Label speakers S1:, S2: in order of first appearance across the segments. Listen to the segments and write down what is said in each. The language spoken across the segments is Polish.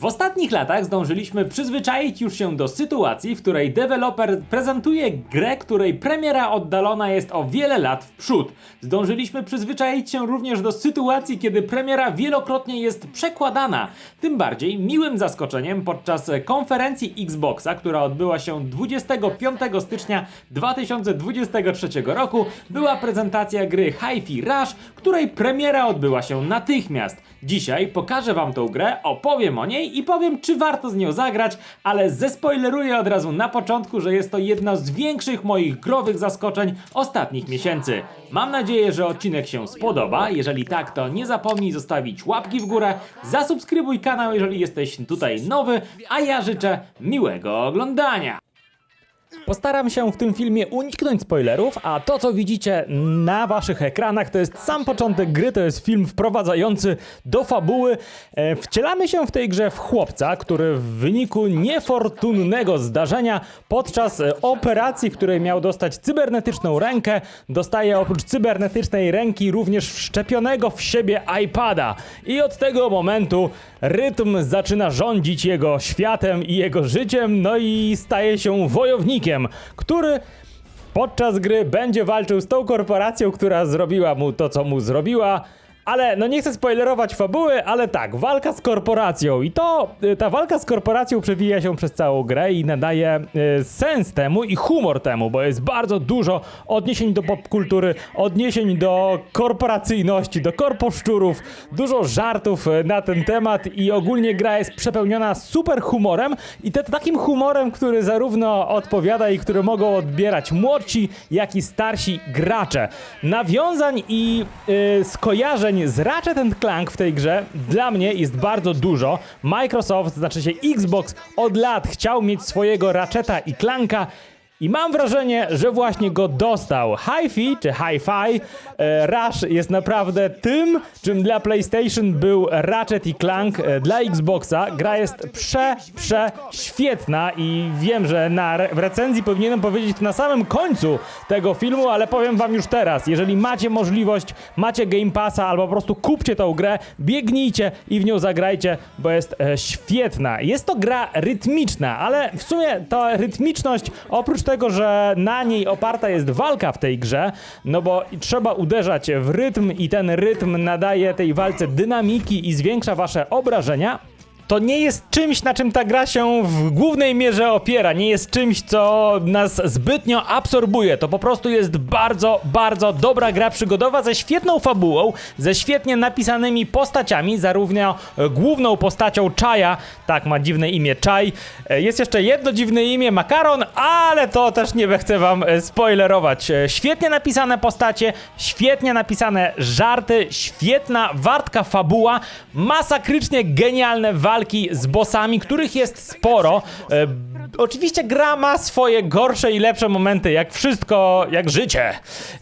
S1: W ostatnich latach zdążyliśmy przyzwyczaić już się do sytuacji, w której deweloper prezentuje grę, której premiera oddalona jest o wiele lat w przód. Zdążyliśmy przyzwyczaić się również do sytuacji, kiedy premiera wielokrotnie jest przekładana. Tym bardziej miłym zaskoczeniem podczas konferencji Xboxa, która odbyła się 25 stycznia 2023 roku, była prezentacja gry Hi-Fi Rush, której premiera odbyła się natychmiast. Dzisiaj pokażę wam tą grę, opowiem o niej i powiem, czy warto z nią zagrać, ale zespoileruję od razu na początku, że jest to jedno z większych moich growych zaskoczeń ostatnich miesięcy. Mam nadzieję, że odcinek się spodoba. Jeżeli tak, to nie zapomnij zostawić łapki w górę, zasubskrybuj kanał, jeżeli jesteś tutaj nowy, a ja życzę miłego oglądania. Postaram się w tym filmie uniknąć spoilerów, a to co widzicie na waszych ekranach to jest sam początek gry, to jest film wprowadzający do fabuły. E, wcielamy się w tej grze w chłopca, który w wyniku niefortunnego zdarzenia podczas e, operacji, w której miał dostać cybernetyczną rękę, dostaje oprócz cybernetycznej ręki również wszczepionego w siebie iPada. I od tego momentu rytm zaczyna rządzić jego światem i jego życiem, no i staje się wojownikiem, który podczas gry będzie walczył z tą korporacją, która zrobiła mu to, co mu zrobiła. Ale no nie chcę spoilerować fabuły, ale tak, walka z korporacją i to y, ta walka z korporacją przewija się przez całą grę i nadaje y, sens temu i humor temu, bo jest bardzo dużo odniesień do popkultury, odniesień do korporacyjności, do korposzczurów, dużo żartów y, na ten temat i ogólnie gra jest przepełniona super humorem i to takim humorem, który zarówno odpowiada i który mogą odbierać młodsi, jak i starsi gracze. Nawiązań i y, skojarzeń z Ratchet Clank w tej grze dla mnie jest bardzo dużo. Microsoft, znaczy się Xbox, od lat chciał mieć swojego Ratcheta i Clanka. I mam wrażenie, że właśnie go dostał. Hi-Fi czy Hi-Fi e, Rush jest naprawdę tym, czym dla PlayStation był Ratchet i Clank e, dla Xboxa. Gra jest prze, prze świetna i wiem, że na re w recenzji powinienem powiedzieć na samym końcu tego filmu, ale powiem wam już teraz. Jeżeli macie możliwość, macie Game Passa albo po prostu kupcie tą grę, biegnijcie i w nią zagrajcie, bo jest e, świetna. Jest to gra rytmiczna, ale w sumie ta rytmiczność oprócz tego, że na niej oparta jest walka w tej grze, no bo trzeba uderzać w rytm i ten rytm nadaje tej walce dynamiki i zwiększa wasze obrażenia. To nie jest czymś, na czym ta gra się w głównej mierze opiera. Nie jest czymś, co nas zbytnio absorbuje. To po prostu jest bardzo, bardzo dobra gra przygodowa ze świetną fabułą, ze świetnie napisanymi postaciami, zarówno e, główną postacią Czaja, tak ma dziwne imię Czaj. E, Jest jeszcze jedno dziwne imię Makaron, ale to też nie chcę wam e, spoilerować. Świetnie napisane postacie, świetnie napisane żarty, świetna, wartka fabuła, masakrycznie genialne walki z bossami, których jest sporo. Oczywiście gra ma swoje gorsze i lepsze momenty, jak wszystko, jak życie,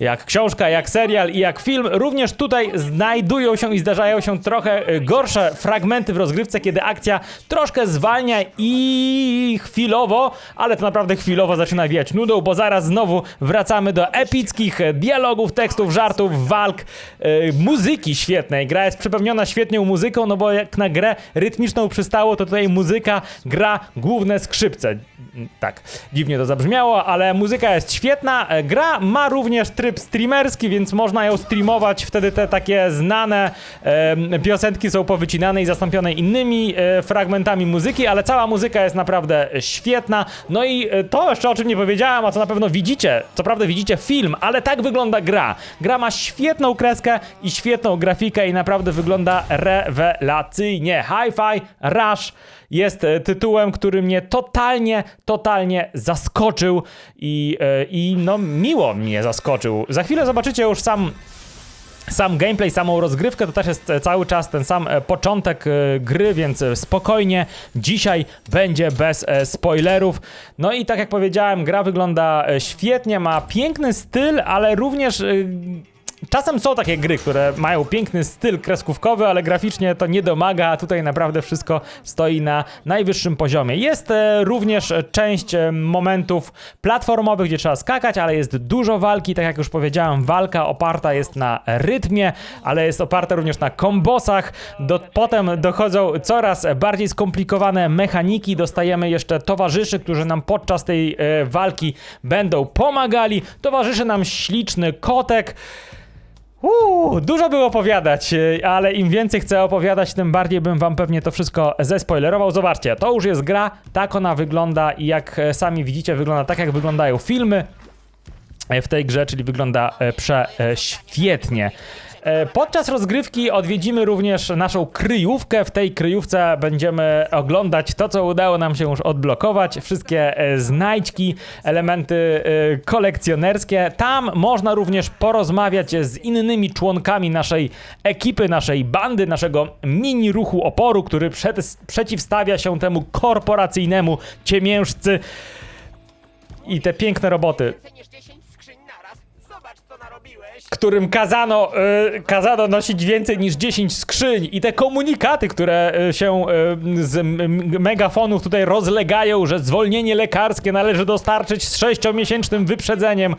S1: jak książka, jak serial i jak film. Również tutaj znajdują się i zdarzają się trochę e, gorsze fragmenty w rozgrywce, kiedy akcja troszkę zwalnia i chwilowo, ale to naprawdę chwilowo zaczyna wijać nudą, bo zaraz znowu wracamy do epickich e, dialogów, tekstów, żartów, walk, e, muzyki świetnej. Gra jest przepełniona świetną muzyką, no bo jak na grę rytmiczną przystało, to tutaj muzyka gra główne skrzypce. Mm, Tak, dziwnie to zabrzmiało, ale muzyka jest świetna. E, Gra ma również tryb streamerski, więc można ją streamować. Wtedy te takie znane em, piosenki są powycinane i zastąpione innymi e, fragmentami muzyki, ale cała muzyka jest naprawdę świetna. No i e, to jeszcze o czym nie powiedziałem, a co na pewno widzicie, co prawda widzicie film, ale tak wygląda gra. Gra ma świetną kreskę i świetną grafikę i naprawdę wygląda rewelacyjnie. Hi-Fi Rush jest e, tytułem, który mnie totalnie, totalnie zaskoczył i, e, i no miło mnie zaskoczył. Za chwilę zobaczycie już sam sam gameplay, samą rozgrywkę, to też jest e, cały czas ten sam e, początek gry, więc spokojnie. Dzisiaj będzie bez spoilerów. No i tak jak powiedziałem, gra wygląda świetnie, ma piękny styl, ale również. Czasem są takie gry, które mają piękny styl kreskówkowy, ale graficznie to nie domaga, a tutaj naprawdę wszystko stoi na najwyższym poziomie. Jest e, również część e, momentów platformowych, gdzie trzeba skakać, ale jest dużo walki, tak jak już powiedziałem, walka oparta jest na rytmie, ale jest oparta również na kombosach. Do, potem dochodzą coraz bardziej skomplikowane mechaniki, dostajemy jeszcze towarzyszy, którzy nam podczas tej e, walki będą pomagali. Towarzyszy nam śliczny kotek. Uuu, dużo było opowiadać, e, ale im więcej chcę opowiadać, tym bardziej bym wam pewnie to wszystko zespoilerował. Zobaczcie, to już jest gra, tak ona wygląda i jak e, sami widzicie, wygląda tak jak wyglądają filmy w tej grze, czyli wygląda e, prześwietnie. E, Podczas rozgrywki odwiedzimy również naszą kryjówkę. W tej kryjówce będziemy oglądać to, co udało nam się już odblokować. Wszystkie e, znajdźki, elementy e, kolekcjonerskie. Tam można również porozmawiać z innymi członkami naszej ekipy, naszej bandy, naszego mini ruchu oporu, który przed, przeciwstawia się temu korporacyjnemu ciemiężcy. I te piękne roboty którym kazano, y, kazano nosić więcej niż 10 skrzyń. I te komunikaty, które y, się y, z megafonów tutaj rozlegają, że zwolnienie lekarskie należy dostarczyć z 6-miesięcznym wyprzedzeniem.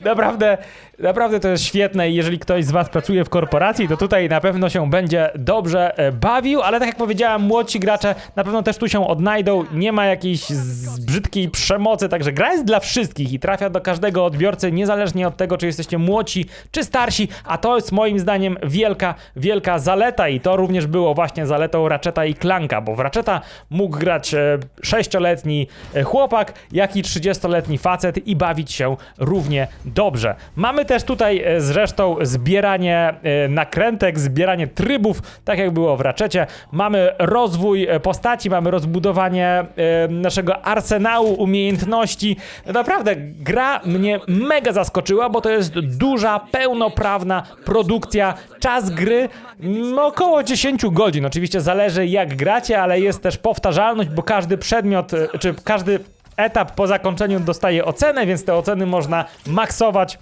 S1: Naprawdę, naprawdę to jest świetne. I jeżeli ktoś z was pracuje w korporacji, to tutaj na pewno się będzie dobrze e, bawił, ale tak jak powiedziałem, młodsi gracze na pewno też tu się odnajdą, nie ma jakiejś z- brzydkiej przemocy, także gra jest dla wszystkich i trafia do każdego odbiorcy, niezależnie od tego, czy jesteście młodsi, czy starsi, a to jest moim zdaniem wielka, wielka zaleta i to również było właśnie zaletą Ratcheta i Clanka, bo w Ratcheta mógł grać e, sześcioletni e, chłopak, jak i 30-letni facet i bawić się równie dobrze. Mamy też tutaj e, zresztą zbieranie nakrętek, zbieranie trybów, tak jak było w Ratchetie. Mamy rozwój postaci, mamy rozbudowanie naszego arsenału umiejętności. Naprawdę gra mnie mega zaskoczyła, bo to jest duża, pełnoprawna produkcja. Czas gry mm, około 10 godzin. Oczywiście zależy jak gracie, ale jest też powtarzalność, bo każdy przedmiot, e, czy każdy etap po zakończeniu dostaje ocenę, więc te oceny można maksować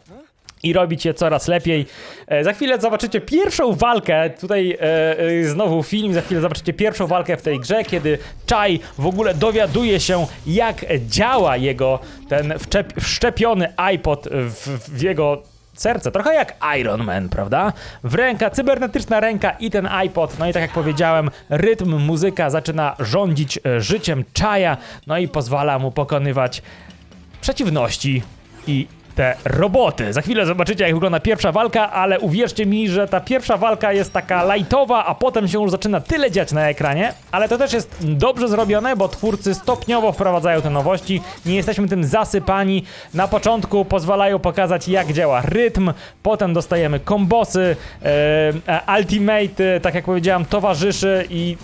S1: i robić je coraz lepiej. E, za chwilę zobaczycie pierwszą walkę, tutaj e, e, znowu film, za chwilę zobaczycie pierwszą walkę w tej grze, kiedy Chai w ogóle dowiaduje się, jak działa jego ten wczep, wszczepiony iPod w, w jego serce. Trochę jak Iron Man, prawda? W ręka, cybernetyczna ręka i ten iPod. No i tak jak powiedziałem, rytm, muzyka zaczyna rządzić e, życiem Chaja, no i pozwala mu pokonywać przeciwności i te roboty. Za chwilę zobaczycie, jak wygląda pierwsza walka, ale uwierzcie mi, że ta pierwsza walka jest taka lightowa, a potem się już zaczyna tyle dziać na ekranie, ale to też jest dobrze zrobione, bo twórcy stopniowo wprowadzają te nowości. Nie jesteśmy tym zasypani. Na początku pozwalają pokazać, jak działa rytm, potem dostajemy kombosy, e, ultimate, tak jak powiedziałem, towarzyszy i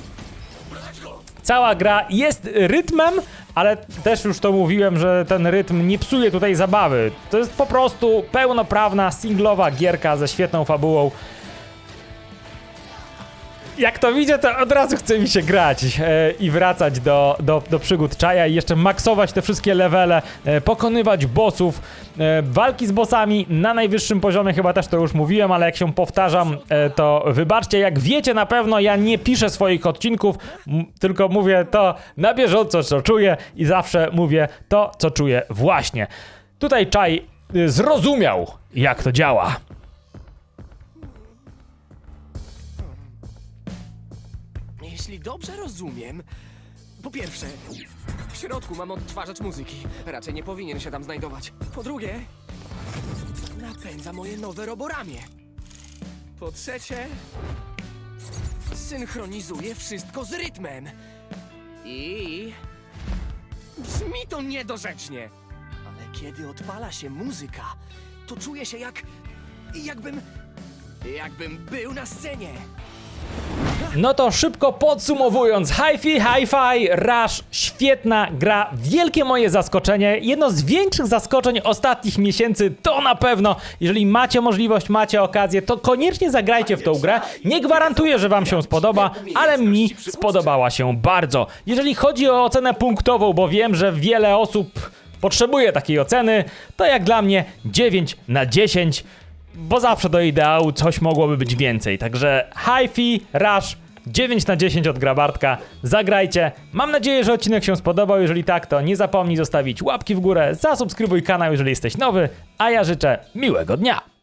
S1: Cała gra jest rytmem, ale też już to mówiłem, że ten rytm nie psuje tutaj zabawy. To jest po prostu pełnoprawna, singlowa gierka ze świetną fabułą. Jak to widzę, to od razu chce mi się grać e, i wracać do, do, do przygód Czaja i jeszcze maksować te wszystkie levele, e, pokonywać bossów, e, walki z bossami na najwyższym poziomie, chyba też to już mówiłem, ale jak się powtarzam, e, to wybaczcie, jak wiecie na pewno, ja nie piszę swoich odcinków, tylko mówię to na bieżąco, co czuję i zawsze mówię to, co czuję właśnie. Tutaj Czaj y, zrozumiał, jak to działa.
S2: Jeśli dobrze rozumiem, po pierwsze, w środku mam odtwarzacz muzyki. Raczej nie powinien się tam znajdować. Po drugie, napędza moje nowe roboramię. Po trzecie, synchronizuje wszystko z rytmem. I brzmi to niedorzecznie. Ale kiedy odpala się muzyka, to czuję się jak. jakbym. jakbym był na scenie.
S1: No to szybko podsumowując, Hi-Fi, Hi-Fi, Rush, świetna gra, wielkie moje zaskoczenie, jedno z większych zaskoczeń ostatnich miesięcy, to na pewno, jeżeli macie możliwość, macie okazję, to koniecznie zagrajcie w tą grę, nie gwarantuję, że wam się spodoba, ale mi spodobała się bardzo. Jeżeli chodzi o ocenę punktową, bo wiem, że wiele osób potrzebuje takiej oceny, to jak dla mnie 9 na 10, bo zawsze do ideału coś mogłoby być więcej. Także Hi-Fi, Rush, 9 na 10 od Grabartka. Zagrajcie. Mam nadzieję, że odcinek się spodobał. Jeżeli tak, to nie zapomnij zostawić łapki w górę, zasubskrybuj kanał, jeżeli jesteś nowy, a ja życzę miłego dnia.